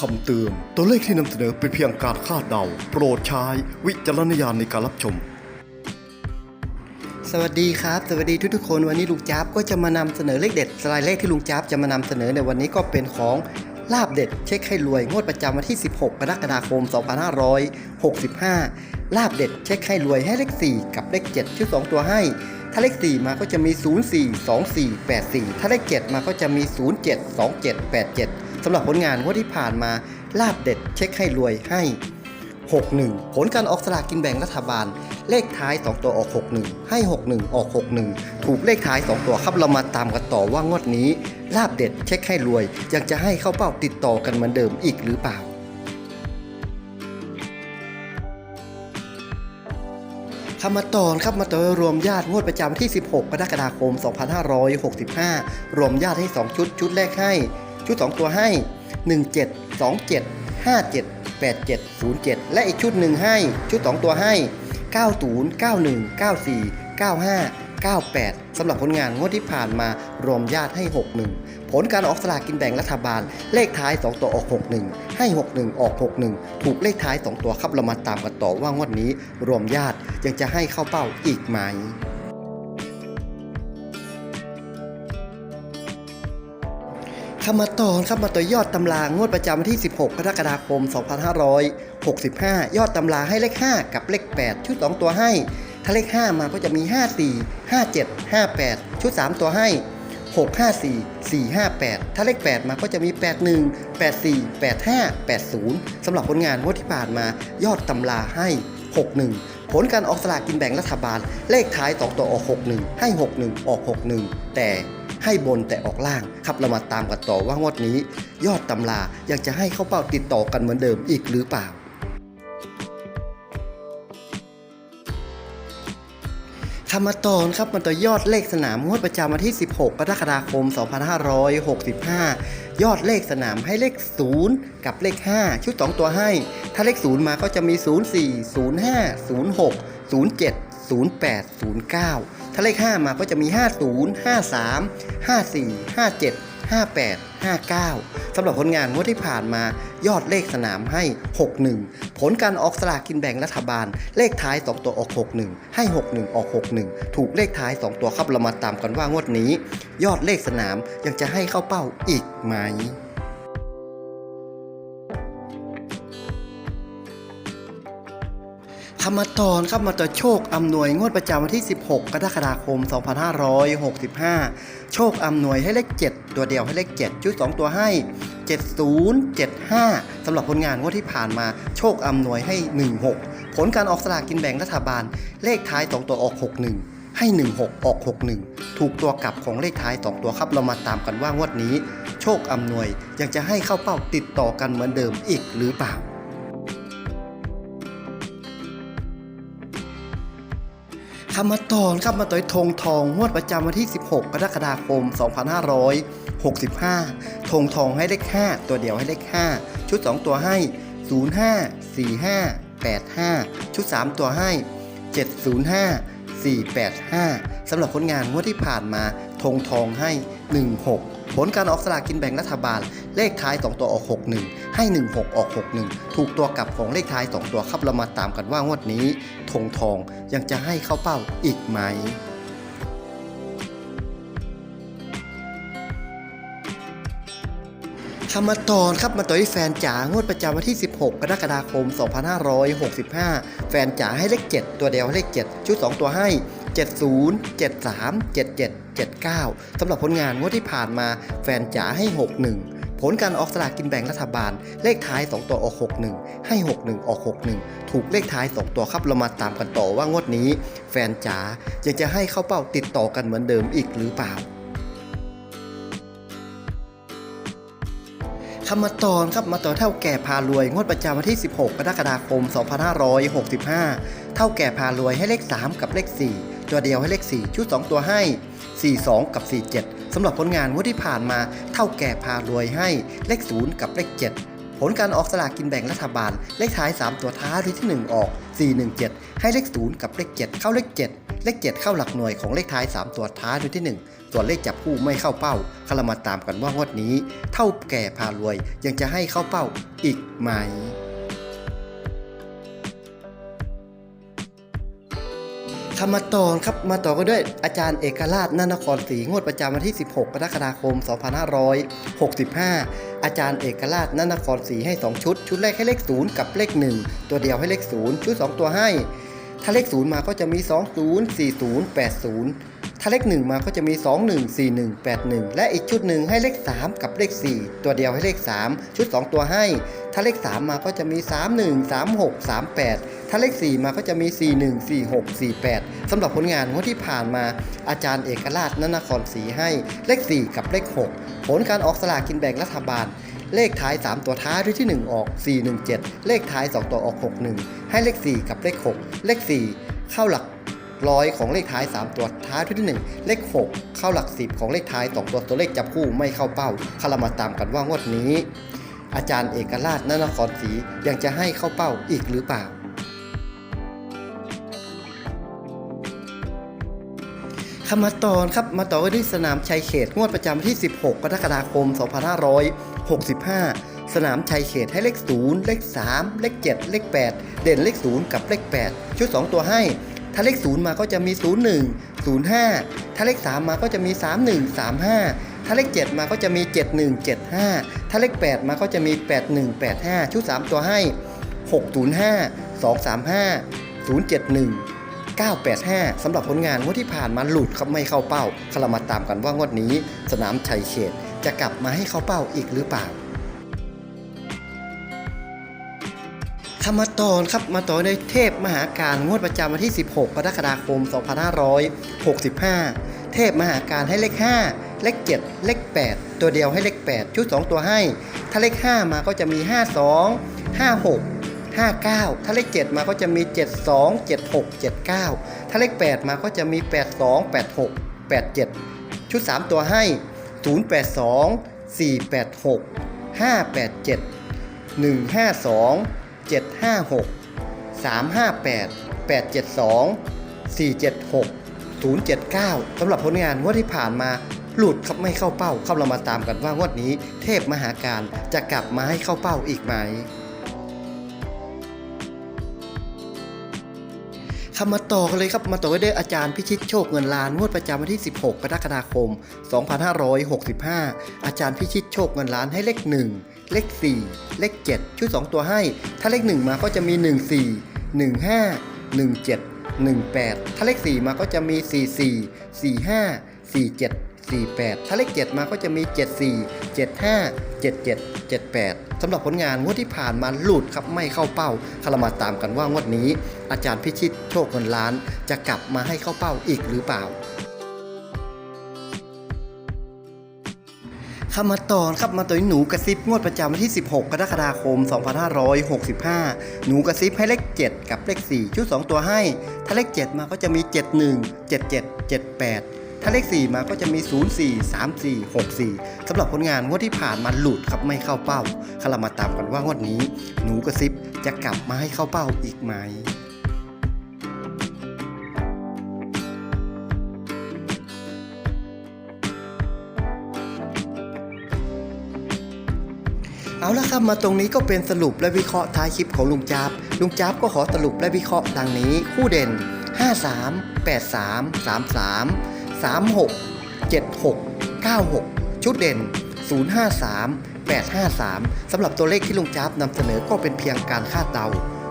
คำเตือน ตัวเลขที่นำเสนอเป็นเพียงการคาดเดา โปรดใช้วิจารณญาณในการรับชม สวัสดีครับ สวัสดีทุกๆคนวันนี้ลุงจ๊าบก็จะมานำเสนอเลขเด็ดสไลด์เลขที่ลุงจ๊าบจะมานำเสนอในวันนี้ก็เป็นของลาบเด็ดเช็คให้รวยงวดประจำวันที่ 16 กรกฎาคม 2565 ลาบเด็ดเช็คให้รวยให้เลข 4 กับเลข 7 ชื่อ 2 ตัวให้ ถ้าเลข 4 มาก็จะมี 04 24 84 ถ้าเลข 7 มาก็จะมี 07 27 87 สำหรับผลงานงวดที่ผ่านมาลาบเด็ดเช็คให้รวยให้ 61 ผลการออกสลากกินแบ่งรัฐบาล เลขท้าย 2 ตัวออก 61 ให้ 61 ออก 61 ถูกเลขท้าย 2 ตัวครับเรามาตามกันต่อว่างวดนี้ ลาบเด็ดเช็คให้รวย ยังจะให้เข้าเป้าติดต่อกันเหมือนเดิมอีกหรือเปล่าคำมาตอนครับมาต่อรวมญาติงวดประจำที่ 16 กรกฎาคม 2565 รวมญาติให้ 2 ชุด ชุดแรกให้ ชุด 2 ตัวให้ 17 27 57 87 07 และอีกชุดหนึ่งให้ชุด 2 ตัวให้ 90 91 94 95 98 สำหรับผลงานงวดที่ผ่านมารวมญาติให้ 61 ผลการออกสลากกินแบ่งรัฐบาล เลขท้าย 2 ตัวออก 61 ให้ 61 ออก 61 ถูกเลขท้าย 2 ตัวครับเรามาตามกันต่อว่างวดนี้รวมญาติยังจะให้เข้าเป้าอีกไหม คำมาตอนครับมาต่อยอดตำรางวดประจำวันที่ 16 กรกฎาคม 2565 ยอดตำราให้เลข 5 กับเลข 8 ชุด 2 ตัวให้ ถ้าเลข 5 มาก็จะมี 54 57 58 ชุด 3 ตัวให้ 654 458 ถ้าเลข 8 มาก็จะมี 81 84 85 80 สำหรับผลงานงวดที่ผ่านมายอดตำราให้ 61ผลการออกสลากกินแบ่งรัฐบาล เลขท้าย2ตัวออก 61 ให้ 61 ออก 61 แต่ ให้บนแต่ออกล่าง ครับเรามาตามกันต่อว่างวดนี้ ยอดตำราอยังจะให้เข้าเป้าติดต่อกันเหมือนเดิมอีกหรือเปล่าคำมาตอนครับมันต่อยอดเลขสนามงวดประจำวันที่ 16 กรกฎาคม 2565 ยอดเลขสนามให้เลข 0 กับเลข 5 ชุด 2 ตัวให้ ถ้าเลข 0 มาก็จะมี 04 05 06 07 08 09 ถ้าเลข 5 มาก็จะมี 50 53 54 57 58 59 สำหรับผลงานงวดที่ผ่านมายอดเลขสนามให้ 61 ผลการออกสลากกินแบ่งรัฐบาล เลขท้าย 2 ตัวออก 61 ให้ 61 ออก 61 ถูกเลขท้าย 2 ตัวครับเรามาตามกันว่างวดนี้ ยอดเลขสนามยังจะให้เข้าเป้าอีกไหม คำมตอนครับมาต่อโชคอำนวยงวดประจำวันที่ 16 กรกฎาคม 2565 โชคอำนวยให้เลข 7 ตัวเดียวให้เลข 7 ชุด 2 ตัวให้ 70 75สำหรับผลงานงวดที่ผ่านมาโชคอำนวยให้ 16 ผลการออกสลากกินแบ่งรัฐบาล เลขท้าย 2 ตัวออก 61 ให้ 16 ออก 61 ถูกตัวกลับของเลขท้าย 2 ตัวครับเรามาตามกันว่างวดนี้ โชคอำนวยอยังจะให้เข้าเป้าติดต่อกันเหมือนเดิมอีกหรือเปล่า คำมาตอนครับมาต่อยธงทองงวดประจำวันที่ 16 กรกฎาคม 2565ธงทองให้เลข5ตัวเดียวให้เลข5ชุด 2 ตัวให้ 05 45 85 ชุด 3 ตัวให้ 705 485สำหรับผลงานงวดที่ผ่านมาธงทองให้ 16 ผลการออกสลากกินแบ่งรัฐบาล เลขท้าย 2 ตัวออก 61 ให้ 16 ออก 61 ถูกตัวกลับของเลขท้าย 2 ตัวครับเรามาตามกันว่างวดนี้ธงทองยังจะให้เข้าเป้าอีกไหมคำมาตอนครับมาต่อที่แฟนจ๋างวดประจำวันที่ 16 กรกฎาคม 2565 แฟนจ๋าให้เลข 7 ตัวเดียวเลข 7 ชุด 2 ตัวให้ 70 73 77 79สำหรับผลงานงวดที่ผ่านมาแฟนจ๋าให้ 61 ผลการออกสลากกินแบ่งรัฐบาล เลขท้าย 2 ตัวออก 61 ให้ 61 ออก 61 ถูกเลขท้าย 2 ตัวครับเรามาตามกันต่อว่างวดนี้ แฟนจ๋ายังจะให้เข้าเป้าติดต่อกันเหมือนเดิมอีกหรือเปล่าคำมาตอนครับมาต่อเท่าแก่พารวย งวดประจำวันที่ 16 กรกฎาคม 2565 เท่าแก่พารวยให้เลข 3 กับเลข 4 ตัวเดียวให้เลข 4 ชุด 2 ตัวให้ 42 กับ 47 สำหรับผลงานงวดที่ผ่านมาเท่าแก่พารวยให้เลข 0 กับเลข 7 ผลการออกสลากกินแบ่งรัฐบาล เลขท้าย 3 ตัวท้ายที่ 1 ออก 417 ให้เลข 0 กับเลข 7 เข้าเลข 7 เลข 7 เข้าหลักหน่วยของเลขท้าย 3 ตัวท้ายที่ 1 ส่วนเลขจับคู่ไม่เข้าเป้าคามาตามกันว่างวดนี้ เท่าแก่พารวยยังจะให้เข้าเป้าอีกไหม คำมาต่อครับมาต่อก็ด้วยอาจารย์เอกราชนนครศรีงวดประจำวันที่ 16 กรกฎาคม 2565 อาจารย์เอกราชนนครศรีให้ 2 ชุด ชุดแรกให้เลข 0 กับเลข 1 ตัวเดียวให้เลข 0 ชุด 2 ตัวให้ ถ้าเลข 0 มาก็จะมี 20 40 80 ถ้าเลข 1 มาก็จะมี 21 41 81 และอีกชุดหนึ่งให้เลข 3 กับเลข 4 ตัวเดียวให้เลข 3 ชุด 2 ตัวให้ ถ้าเลข 3 มาก็จะมี 31 36 38 ถ้าเลข 4 มาก็จะมี 41 46 48สำหรับผลงานงวดที่ผ่านมาอาจารย์เอกราชนนครศรีให้เลข 4 กับเลข 6 ผลการออกสลากกินแบ่งรัฐบาลเลขท้าย 3 ตัวท้ายด้วยที่ 1 ออก 417 เลขท้าย 2 ตัวออก 61 ให้เลข 4 กับเลข 6 เลข 4 เข้าหลักร้อยของเลขท้าย 3 ตัวท้ายด้วยที่ 1 เลข 6 เข้าหลัก 10 ของเลขท้าย 2 ตัวตัวเลขจับคู่ไม่เข้าเป้าคารามาตามกันว่างวดนี้ อาจารย์เอกราชนนครศรียังจะให้เข้าเป้าอีกหรือเปล่า คำมาตอนครับมาต่อกันที่สนามชัยเขตงวดประจำที่ 16 กรกฎาคม 2565 สนามชัยเขตให้เลข 0 เลข 3 เลข 7 เลข 8 เด่นเลข 0 กับเลข 8 ชุด 2 ตัวให้ ถ้าเลข 0 มาก็จะมี 01 05 ถ้าเลข 3 มาก็จะมี 31 35 ถ้าเลข 7 มาก็จะมี 71 75 ถ้าเลข 8 มาก็จะมี 81 85 ชุด 3 ตัวให้ 605 235 071 985สำหรับผลงานงวดที่ผ่านมาหลุดครับไม่เข้าเป้าคารามาตามกันว่างวดนี้ สนามชัยเขตจะกลับมาให้เข้าเป้าอีกหรือเปล่าคำมาตอนครับมาต่อในเทพมหาการงวดประจำวันที่ 16กรกฎาคม 2565 เทพมหาการให้เลข 5 เลข 7 เลข 8 ตัวเดียวให้เลข 8 ชุด 2 ตัวให้ ถ้าเลข 5 มาก็จะมี 52 56 59 ถ้าเลข 7 มาก็จะมี 72 76 79 ถ้าเลข 8 มาก็จะมี 82 86 87 ชุด 3 ตัวให้ 082 486 587 152 756 358 872 476 079สำหรับผลงานงวดที่ผ่านมาหลุดครับไม่เข้าเป้าเข้าเรามาตามกันว่างวดนี้ เทพมหาการจะกลับมาให้เข้าเป้าอีกไหม คำมาต่อกันเลยครับมาต่อกันด้วยอาจารย์พิชิตโชคเงินล้านงวดประจำวันที่ 16 กรกฎาคม 2565 อาจารย์พิชิตโชคเงินล้านให้เลข 1 เลข 4 เลข 7 ชุด 2 ตัวให้ ถ้าเลข 1 มาก็จะมี 14 15 17 18 ถ้าเลข 4 มาก็จะมี 44 45 47 48 ถ้าเลข 7 มาก็จะมี 74 75 77 78สำหรับผลงานงวดที่ผ่านมาหลุดครับไม่เข้าเป้าคารามาตามกันว่างวดนี้ อาจารย์พิชิตโชคเงินล้าน จะกลับมาให้เข้าเป้าอีกหรือเปล่าคำมาตอนครับมาต่อยหนูกระซิบงวดประจำวันที่ 16 กรกฎาคม 2565 หนูกระซิบให้เลข 7 กับเลข 4 ชุด 2 ตัวให้ ถ้าเลข 7 มาก็จะมี 71 77 78 ถ้าเลข 4 มาก็จะมี 04 34 64สำหรับผลงานงวดที่ผ่านมาหลุดครับไม่เข้าเป้าคารามาตามกันว่างวดนี้ หนูกระซิบจะกลับมาให้เข้าเป้าอีกไหมเอาละครับมาตรงนี้ก็เป็นสรุปและวิเคราะห์ท้ายคลิปของลุงจับลุงจับก็ขอสรุปและวิเคราะห์ดังนี้ คู่เด่น 53 83 33 36 76 96 ชุดเด่น 053 853 สำหรับตัวเลขที่ลุงจับนำเสนอก็เป็นเพียงการคาดเดา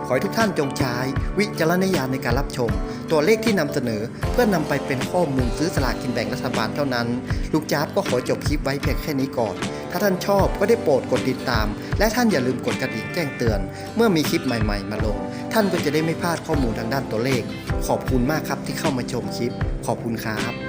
ขอให้ทุกท่านจงใช้วิจารณญาณในการรับชม ตัวเลขที่นำเสนอเพื่อนำไปเป็นข้อมูลซื้อสลากกินแบ่งรัฐบาลเท่านั้น ลูกจ้าบก็ขอจบคลิปไว้เพียงแค่นี้ก่อน ถ้าท่านชอบก็ได้โปรดกดติดตาม และท่านอย่าลืมกดกระดิ่งแจ้งเตือน เมื่อมีคลิปใหม่ๆ มาลง ท่านก็จะได้ไม่พลาดข้อมูลทางด้านตัวเลข ขอบคุณมากครับที่เข้ามาชมคลิป ขอบคุณครับ